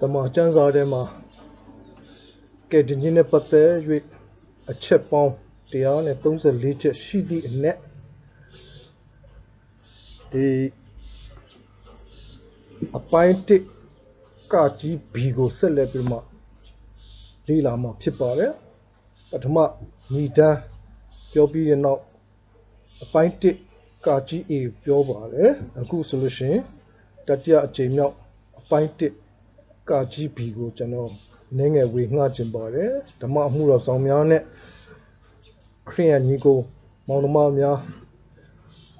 တမန်ကျမ်းစာထဲမှာကဲတင်ခြင်းနဲ့ပတ်သက်၍အချက်ပေါင်း134ချက်ရှိသည့်အနက်ဒီအပိုင်းတစ်ကကြီးဘီကိုဆက်လက်ပြီးမှလေ့လာမှာဖြစ်ပါတယ်ပထမမိဒန်းပြောပြီးတဲ့နောက်အပိုင်းတစ်ကကြီး A ပြောပါတယ်အခုဆိုလို့ရှိရင်တတိယအကြိမ်မြောက်အပိုင်းတစ် ကကြီး B ကိုကျွန်တော်နည်းငယ်ဝေငှခြင်းပါတယ်ဓမ္မအမှုတော်ဆောင်များနဲ့ခရိယန်ညီကိုမောင်နှမများ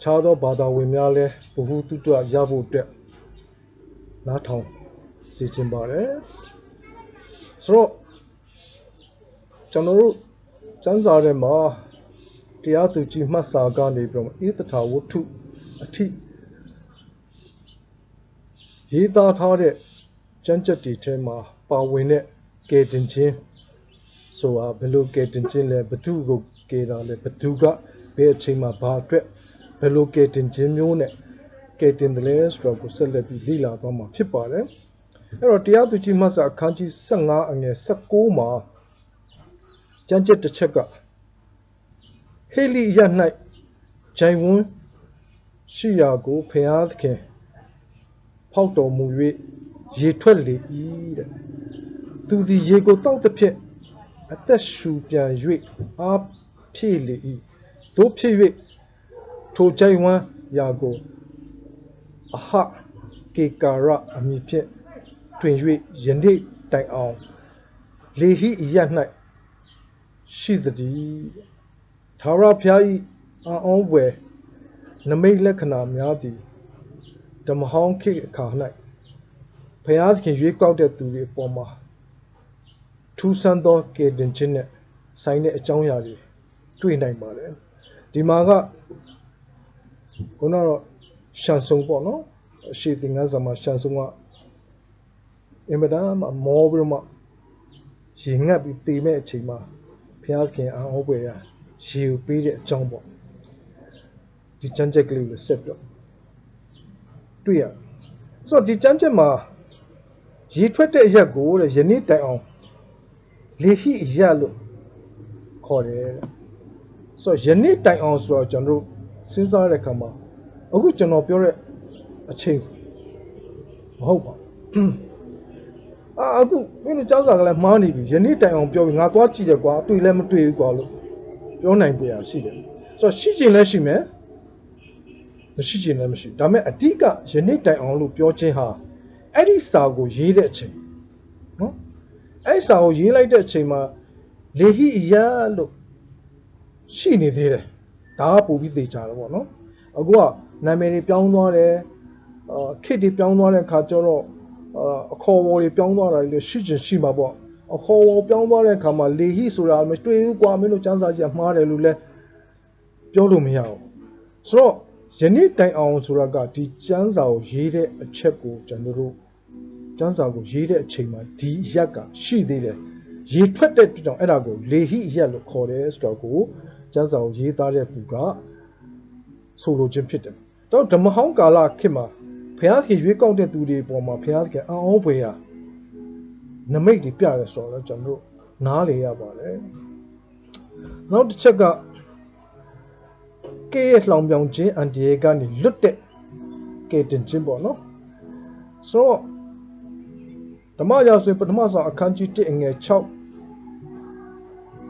ခြားသောဘာသာဝင်များလည်းဘ ഹു တုတရဖို့အတွက်နားထောင်စေခြင်းပါတယ်ဆိုတော့ကျွန်တော်တို့စံစာထဲမှာတရားသူကြီးမှတ်စာကနေပြီးတော့ဧတထာဝတ္ထုအထိရေးသားထားတဲ့ ကျမ်းချက်တွေထဲမှာပါဝင်တဲ့ကယ်တင်ခြင်းဆိုတာဘယ်လိုကယ်တင်ခြင်းလဲဘသူကိုကယ်တာလဲဘသူကဘယ်အချိန်မှာဘာအတွက်ဘယ်လိုကယ်တင်ခြင်းမျိုးနဲ့ကယ်တင်တယ်လဲဆိုတော့ကိုဆက်လက်ပြီးလေ့လာသွားမှာဖြစ်ပါတယ်အဲ့တော့တရားသူကြီးမှတ်စာအခန်းကြီး15အငယ်16မှာကျမ်းချက်တစ်ချက်ကဟေလိယ၌ဂျိုင်ဝန်းရှိရာကိုဖျားသခင်ဖောက်တော်မူ၍ ရေထွက်လေ၏တဲ့သူသည်ရေကိုတောက်တစ်ဖြစ်အသက်ရှူပြန်၍အားဖြည့်လေ၏တို့ဖြစ်၍ထိုဂျိုင်ဝန်းရာကိုအဟကေကာရအမည်ဖြင့်တွင်၍ယနေ့တိုင်အောင်လေဟိရ၌ရှိသည်သာရဖျား၏အာအောဝယ်နမိတ်လက္ခဏာများသည်ဓမ္မဟောင်းခေတ်အခါ၌ ဘုရားသခင်ရွေးကောက်တဲ့သူတွေအပေါ်မှာထူးဆန်းသောကယ်တင်ခြင်းနဲ့ဆိုင်တဲ့အကြောင်းအရာတွေတွေ့နိုင်ပါတယ်ဒီမှာကခုနကတော့ရှန်ဆုံပေါ့နော်အရှိသင်္ကန်းစာမှာရှန်ဆုံကအင်မတန်မှမောပြီးတော့မှရေငတ်ပြီးတည်မဲ့အချိန်မှာဘုရားခင်အာဟောပွဲရရေကိုပေးတဲ့အကြောင်းပေါ့ဒီချမ်းချက်ကလေးကိုဆက်တော့တွေ့ရဆိုတော့ဒီချမ်းချက်မှာ ရေထွက်တဲ့အရက်ကိုတဲ့ယနေ့တိုင်အောင်လေဟိအရက်လို့ခေါ်တယ်တဲ့ဆိုတော့ယနေ့တိုင်အောင်ဆိုတော့ကျွန်တော်တို့စဉ်းစားတဲ့အခါမှာအခုကျွန်တော်ပြောတဲ့အချိန်မဟုတ်ပါဘူးအာအခုမင်းတို့ကြောက်စာကလည်းမှားနေပြီယနေ့တိုင်အောင်ပြောပြီးငါသွားကြည့်တယ်ကွာတွေ့လည်းမတွေ့ဘူးကွာလို့ပြောနိုင်ပြရရှိတယ်ဆိုတော့ရှိချင်လည်းရှိမယ်မရှိချင်လည်းမရှိဒါပေမဲ့အဓိကယနေ့တိုင်အောင်လို့ပြောခြင်းဟာ အဲ့ဒီစာကိုရေးတဲ့အချိန်နော်အဲ့ဒီစာကိုရေးလိုက်တဲ့အချိန်မှာလေဟိအယလို့ရှိနေသေးတယ်ဒါကပို့ပြီးသိကြတယ်ပေါ့နော်အခုကနာမည်တွေပြောင်းသွားတယ်အာခစ်တွေပြောင်းသွားတဲ့ခါကျတော့အာအခေါ်အဝေါ်တွေပြောင်းသွားတာတွေလည်းရှိချင်ရှိမှာပေါ့အခေါ်အဝေါ်ပြောင်းသွားတဲ့ခါမှာလေဟိဆိုတာမတွေ့ဘူးကွာမင်းတို့စံစာကြီးကမှားတယ်လို့လည်းပြောလို့မရဘူးဆိုတော့ယနေ့တိုင်အောင်ဆိုတာကဒီစံစာကိုရေးတဲ့အချက်ကိုကျွန်တော်တို့ စံစာကိုရေးတဲ့အချိန်မှာဒီရက်ကရှိသေးတယ်ရေထွက်တဲ့အတွက်ကြောင့်အဲ့ဒါကိုလေဟိရက်လို့ခေါ်တယ်ဆိုတော့ကိုစံစာကိုရေးသားတဲ့သူကဆိုလိုခြင်းဖြစ်တယ်တော့ဓမ္မဟောင်းကာလခေတ်မှာဘုရားသခင်ရွေးကောက်တဲ့သူတွေပေါ်မှာဘုရားသခင်အံ့ဩဖွယ်ရာနမိတ်တွေပြရဲဆိုတော့ကျွန်တော်တို့နားလေရပါတယ်နောက်တစ်ချက်ကကဲရဲ့လှောင်ပြောင်ခြင်းအန်ဒီယေကနေလွတ်တဲ့ကဲတင်ခြင်းပေါ့နော်ဆိုတော့ ဓမ္မရာဆိုပထမဆုံးအခန်းကြီး1အငယ်6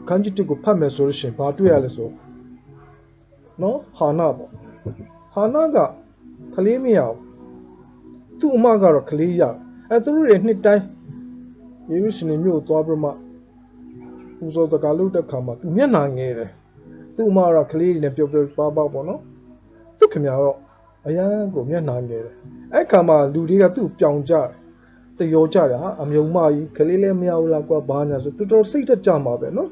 အခန်းကြီး1ကိုဖတ်မယ်ဆိုလို့ရှိရင်ဘာတွေ့ရလဲဆိုနော်ဟာနာပေါ့ဟာနာကကလေးမရဘူးသူ့အမကတော့ကလေးရအဲသူတို့တွေနှစ်တိုင်းယေရုရှလင်မြို့ကိုသွားပြီးမှပူဇော်စကားလုပ်တဲ့ခါမှာသူမျက်နှာငယ်တယ်သူ့အမကတော့ကလေးတွေနဲ့ပျော်ပျော်ပါပါပေါ့နော်သူခင်ဗျားတော့အရန်ကိုမျက်နှာငယ်တယ်အဲ့ခါမှာလူတွေကသူ့ပြောင်ကြတ ရောကြတယ်ဟာအမြုံမကြီးကလေးလည်းမရဘူးလားကွာဘာညာဆိုတော်တော်စိတ်တက်ကြမှာပဲနော်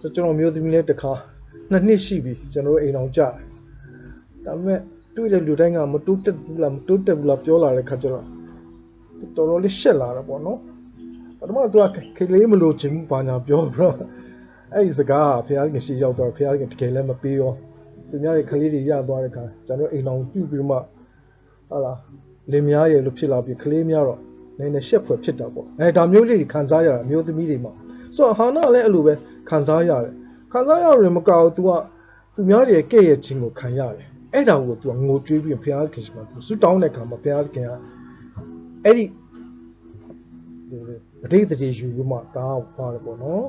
ဆိုကျွန်တော်မျိုးသမီးလေးတစ်ခါနှစ်နှစ်ရှိပြီကျွန်တော်အိမ်အောင်ကြတယ်ဒါပေမဲ့တွေ့တဲ့လူတိုင်းကမတိုးတက်ဘူးလားမတိုးတက်ဘူးလားပြောလာတဲ့ခါကျတော့တော်တော်လေးရှက်လာတာပေါ့နော်ပထမသူကခလေးမလို့ချင်ဘူးဘာညာပြောပြီးတော့အဲ့ဒီစကားကဘုရားရှင်ရှိရောက်တော့ဘုရားရှင်တကယ်လည်းမပေးရောသူများရဲ့ကလေးတွေရသွားတဲ့ခါကျွန်တော်အိမ်အောင်ပြုတ်ပြီးတော့မှဟာလားလင်များရဲ့လို့ဖြစ်လာပြီးကလေးများတော့ နည်းနည်းရှက်ဖွယ်ဖြစ်တာပေါ့အဲဒါမျိုးလေးတွေခံစားရတာအမျိုးသမီးတွေမှာဆိုတော့ဟာနာလည်းအဲ့လိုပဲခံစားရတယ်ခံစားရတယ်မကောက် तू ကသူများတွေရဲ့ကဲ့ရဲ့ခြင်းကိုခံရတယ်အဲ့ဒါကို तू ကငိုကြွေးပြီးဘုရားခင်ရှင်မှာ तू ဆူတောင်းတဲ့အခါမှာဘုရားခင်ကအဲ့ဒီပဋိသန္ဓေယူပြီးမှကားပါတယ်ပေါ့နော်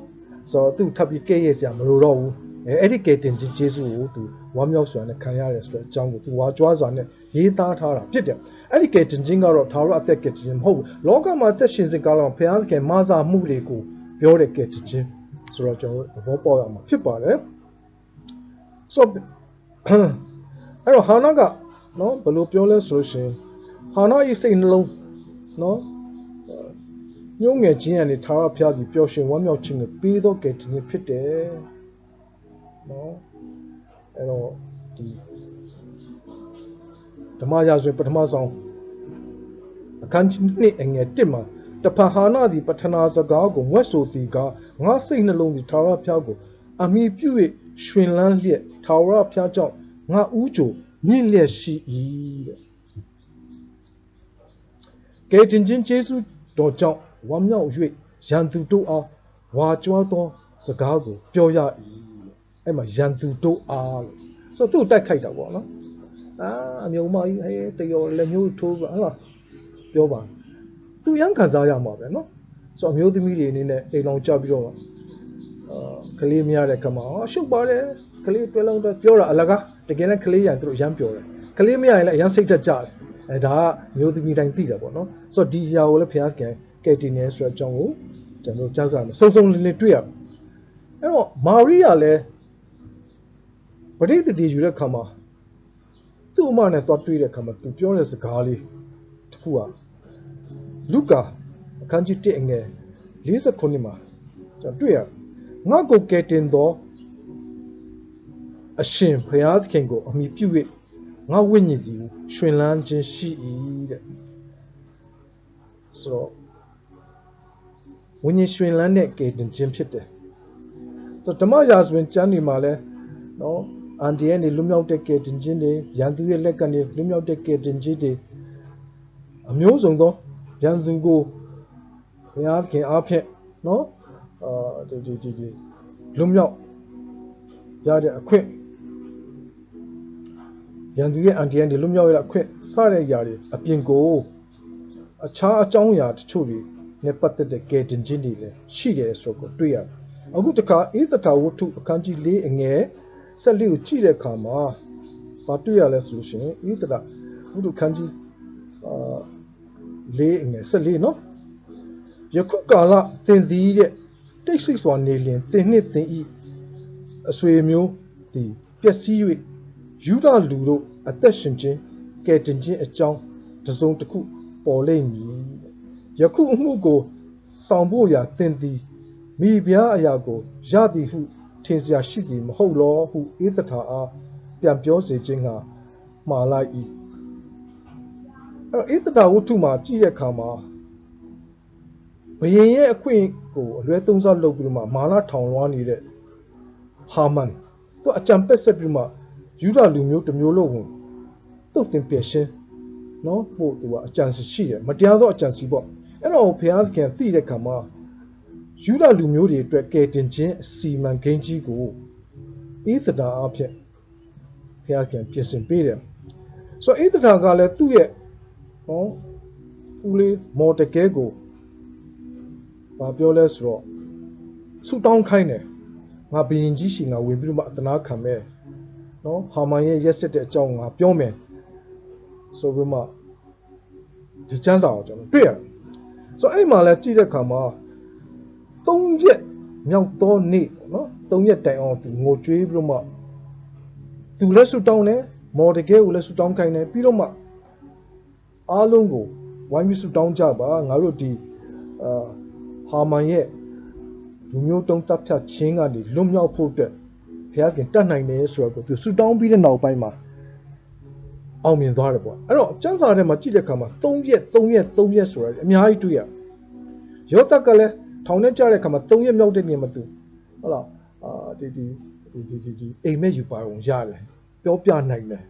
ဆိုတော့သူထပ်ပြီးကဲ့ရဲ့စရာမလိုတော့ဘူး အဲအဲ့ဒီကဲ့တင်ခြင်းကျေးဇူးကို तू ဝမ်းမြောက်စွာနဲ့ခံရတယ်ဆိုတဲ့အကြောင်းကို तू ဝါကြွားစွာနဲ့ရေးသားထားတာဖြစ်တယ်အဲ့ဒီကဲ့တင်ခြင်းကတော့သာရအသက်ကဲ့တင်ခြင်းမဟုတ်ဘူးလောကမှာအသက်ရှင်စဉ်ကာလမှာဘုရားခင်မဆာမှုတွေကိုပြောတဲ့ကဲ့တင်ခြင်းဆိုတော့ကျွန်တော်သဘောပေါက်ရမှာဖြစ်ပါတယ်ဆိုတော့အဲ့တော့ဟာနာကနော်ဘယ်လိုပြောလဲဆိုလို့ရှိရင်ဟာနာရဲ့စိတ်နှလုံးနော်ညုံငယ်ခြင်းကနေထာဝရဘုရားကြီးပျော်ရွှင်ဝမ်းမြောက်ခြင်းကိုပေးတော့ကဲ့တင်ဖြစ်တယ် နော်အဲ့တော့ဒီဓမ္မရာဇဝင်ပထမဆုံးအခန်းကြီး2အငယ်1မှာတဖန်ဟာနာသည်ပထနာစကားကိုမွတ်ဆိုသည်ကငါစိတ်နှလုံးသည်ထာဝရဘုရားကိုအမိပြု၍ရှင်လန်းလျက်ထာဝရဘုရားကြောင့်ငါဥကြိုမြင့်လျက်ရှိ၏တဲ့ကဲတင်ချင်းကျေးဇူးတော်ကြောင့်ဝမ်းမြောက်၍ရန်သူတို့အားဝါကြွားသောစကားကိုပြောရ၏ အဲ့မှာရန်သူတို့အားလို့ဆိုတော့သူ့တိုက်ခိုက်တာပေါ့နော်အာအမျိုးမကြီးဟဲ့တရောလက်မျိုးထိုးပါဟလားပြောပါသူရန်ခံစားရမှာပဲနော်ဆိုတော့အမျိုးသမီးတွေအနေနဲ့အိမ်လောင်ကြပြီးတော့အာကလေးမရတဲ့ကမအော်ရှုပ်ပါတယ်ကလေးတွဲလုံးတော့ပြောတာအလကားတကယ်လည်းကလေးရန်သူတို့အရန်ပြောတယ်ကလေးမရရင်လည်းအရန်စိတ်သက်ကြတယ်အဲဒါကမျိုးသမီးတိုင်းသိတာပေါ့နော်ဆိုတော့ဒီຢာကိုလည်းဖျားကန်ကယ်တင်နေဆိုတဲ့အကြောင်းကိုကျွန်တော်ကြားစားမယ်စုံစုံလင်းလင်းတွေ့ရမယ်အဲ့တော့မာရိယာလည်း ပရိသတ်တီယူတဲ့ခါမှာသူ့အမနဲ့သွားတွေ့တဲ့ခါမှာသူပြောတဲ့စကားလေးတစ်ခုကလူကာအခန်းကြီး1အငယ်49မှာကျွန်တော်တွေ့ရငါ့ကိုကယ်တင်သောအရှင်ဘုရားသခင်ကိုအမိပြု၍ငါဝိညာဉ်သည်ရှင်လန်းခြင်းရှိ၏တဲ့ဆိုတော့ဝိညာဉ်ရှင်လန်းတဲ့ကယ်တင်ခြင်းဖြစ်တယ်ဆိုတော့ဓမ္မရာဇဝင်ကျမ်းတွေမှာလည်းနော် အန်ဒီရဲ့နေလွတ်မြောက်တဲ့ကယ်တင်ခြင်းတွေရန်သူရဲ့လက်ကနေလွတ်မြောက်တဲ့ကယ်တင်ခြင်းတွေအမျိုးစုံသောရန်သူကိုဘုရားသခင်အားဖြင့်နော်အာဒီဒီဒီဒီလွတ်မြောက်ရတဲ့အခွင့်ရန်သူရဲ့အန်တီယန်တွေလွတ်မြောက်ရတဲ့အခွင့်စတဲ့ຢာတွေအပြင်ကိုအခြားအကြောင်းအရာတချို့တွေနဲ့ပတ်သက်တဲ့ကယ်တင်ခြင်းတွေလည်းရှိတယ်ဆိုတော့တွေ့ရတယ်။အခုတခါအေသတာဝတ္ထုအခန်းကြီး၄အငယ် ဆက်လေးကိုကြည့်တဲ့အခါမှာဘာတွေ့ရလဲဆိုလို့ရှိရင်အေသတာဝတ္ထုအခန်းကြီးအာ၄အငယ်ဆက်လေးနော်ယခုကာလသင်သည်တဲ့တိတ်ဆိတ်စွာနေလျင်သင်နှင့်သင်ဤအဆွေမျိုးသည်ပျက်စီး၍ယူဒလူတို့အသက်ရှင်ခြင်းကယ်တင်ခြင်းအကြောင်းတစ်စုံတစ်ခုပေါ်လိမ့်မည်ယခုအမှုကိုဆောင်ဖို့ရာသင်သည်မိဖုရားအရာကိုရသည်ဟု ထင်စရာရှိသည်မဟုတ်လောဟုဧသထာအားပြန်ပြောစေခြင်းကမှားလိုက်၏အဲ့တော့ဧသထာဝတ္ထုမှာကြည့်တဲ့အခါမှာဘယင်ရဲ့အခွင့်ကိုအလွဲသုံးစားလုပ်ပြီးတော့မှမာနထောင်လွှားနေတဲ့ဟာမန်သူအကြံပက်ဆက်ပြီးမှယူဒလူမျိုးတစ်မျိုးလုံးကိုတုတ်တင်ပြရှင်းနော်ပို့သူကအကြံစီရှိတယ်မတရားသောအကြံစီပေါ့အဲ့တော့ဘုရားသခင်သိတဲ့ခါမှာ ယူဒလူမျိုးတွေအတွက်ကယ်တင်ခြင်းအစီမံကိန်းကြီးကိုဣသဒာအဖြစ်ဘုရားခင်ပြင်ဆင်ပေးတယ်ဆိုတော့ဣသဒာကလည်းသူ့ရဲ့ဟောဦးလေးမော်တကဲကိုဘာပြောလဲဆိုတော့ဆူတောင်းခိုင်းတယ်ငါဘယင်ကြီးရှင်ကဝင်ပြီးတော့မှအတနာခံမဲ့နော်ဟာမန်ရဲ့ရက်စစ်တဲ့အကြောင်းငါပြောမယ်ဆိုပြီးမှဒီချမ်းစာကိုကျွန်တော်တွေ့ရတယ်ဆိုတော့အဲ့ဒီမှာလဲကြည့်တဲ့အခါမှာ ၃ရက်မြောက်သောနေ့ပေါ့နော်၃ရက်တိုင်အောင်သူငိုကြွေးပြီးတော့မှသူလည်းဆူတောင်းတယ်မော်ဒဂဲကိုလည်းဆူတောင်းခိုင်းတယ်ပြီးတော့မှအားလုံးကိုဝိုင်းပြီးဆူတောင်းကြပါငါတို့ဒီအာဟာမန်ရဲ့လူမျိုးတုံးတပ်ဖြတ်ခြင်းကနေလွတ်မြောက်ဖို့အတွက်ဘုရားခင်တတ်နိုင်တယ်ဆိုတော့သူဆူတောင်းပြီးတဲ့နောက်ပိုင်းမှာအောင်မြင်သွားတယ်ပေါ့အဲ့တော့ကျမ်းစာထဲမှာကြည့်တဲ့အခါမှာ3ရက်3ရက်3ရက်ဆိုတာအများကြီးတွေ့ရယောသက်ကလည်း ထောင်ထဲကြားတဲ့အခါမှာ3ရက်မြောက်တဲ့နေ့မှာသူဟုတ်လားအာဒီဒီဒီဒီဒီဒီအိမ်မက်ယူပါအောင်ရတယ်ပြောပြနိုင်တယ်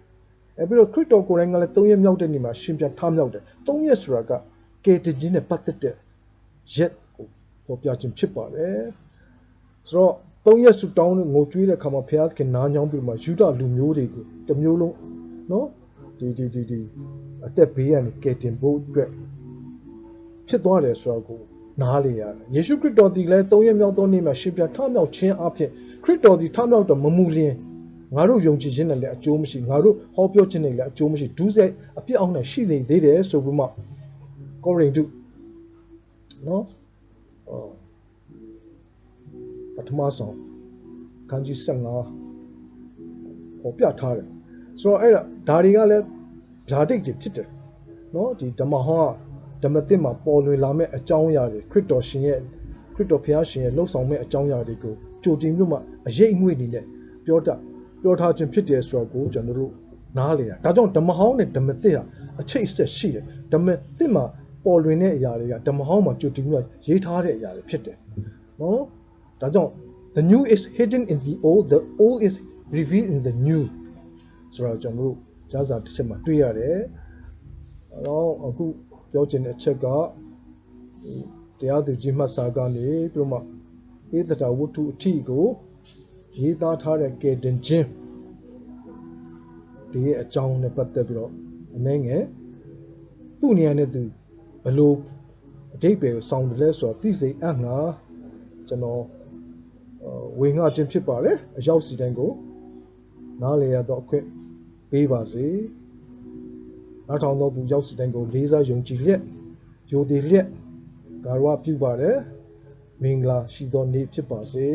အဲ့ပြီးတော့ခရစ်တော်ကိုယ်တိုင်ကလည်း3ရက်မြောက်တဲ့နေ့မှာရှင်ပြန်ထမြောက်တယ်3ရက်ဆိုတာကကယ်တင်ခြင်းနဲ့ပတ်သက်တဲ့ရက်ကိုပေါ်ပြခြင်းဖြစ်ပါတယ်ဆိုတော့သုံးရက်စုတောင်းနဲ့ငိုကြွေးတဲ့အခါမှာဘုရားသခင်နားညောင်းပြီးမှယူဒလူမျိုးတွေကိုတစ်မျိုးလုံးနော်ဒီဒီဒီဒီအသက်ဘေးကနေကယ်တင်ဖို့အတွက်ဖြစ်သွားတယ်ဆိုတော့ကို နားလေရတယ်ယေရှုခရစ်တော်ဒီလည်းသုံးရက်မြောက်သောနေ့မှာရှင်ပြန်ထမြောက်ခြင်းအဖြစ်ခရစ်တော်ဒီထမြောက်တော်မမူလျင်ငါတို့ယုံကြည်ခြင်းနဲ့လည်းအကျိုးမရှိငါတို့ဟောပြောခြင်းနဲ့လည်းအကျိုးမရှိဒုစရိုက်အပြစ်အောင်နဲ့ရှိနေသေးတယ်ဆိုပြီးမှကောရိန္သုနော်အော်ပထမဆုံးခန်းကြီး15ဟောပြထားတယ်ဆိုတော့အဲ့ဒါဒါတွေကလည်းဓာတိတ်တွေဖြစ်တယ်နော်ဒီဓမ္မဟောင်းက ဓမ္မသစ်မှာပေါ်လွင်လာမဲ့အကြောင်းအရာတွေခရစ်တော်ရှင်ရဲ့ခရစ်တော်ဘုရားရှင်ရဲ့လှုပ်ဆောင်မဲ့အကြောင်းအရာတွေကိုကြိုတင်ပြီးမှအရေးအငွေ့အနေနဲ့ပြောတတ်ပြောထားခြင်းဖြစ်တယ်ဆိုတော့ကိုကျွန်တော်တို့နားလေတာဒါကြောင့်ဓမ္မဟောင်းနဲ့ဓမ္မသစ်ဟာအချိတ်အဆက်ရှိတယ်ဓမ္မသစ်မှာပေါ်လွင်တဲ့အရာတွေကဓမ္မဟောင်းမှာကြိုတင်ပြီးမှရေးထားတဲ့အရာတွေဖြစ်တယ်နော်ဒါကြောင့် the new is hidden in the old the old is revealed in the new ဆိုတော့ကျွန်တော်တို့ကြားစာတစ်ချက်မှာတွေ့ရတယ်အဲ့တော့အခု ပြောချင်တဲ့အချက်ကဒီတရားသူကြီးမှတ်စာကနေပြီးတော့မှဧသတာဝတ္ထုအထီကိုရေးသားထားတဲ့ကယ်တင်ခြင်းဒီရဲ့အကြောင်းနဲ့ပတ်သက်ပြီးတော့အနည်းငယ်သူ့နေရာနဲ့သူဘယ်လို့အတိတ်ပဲကိုစောင့်တယ်လဲဆိုတော့သိစေအပ်ငါကျွန်တော်အာဝေငှခြင်းဖြစ်ပါတယ်အရောက်စီတိုင်းကိုနားလေရတော့အခွင့်ပေးပါစေ နောက်ထောင်သောသူရောက်စီတိုင်းကိုလေးစားယုံကြည်လျက်ယိုသည်လျက်ဂါရဝပြုပါတယ်မင်္ဂလာရှိသောနေ့ဖြစ်ပါစေ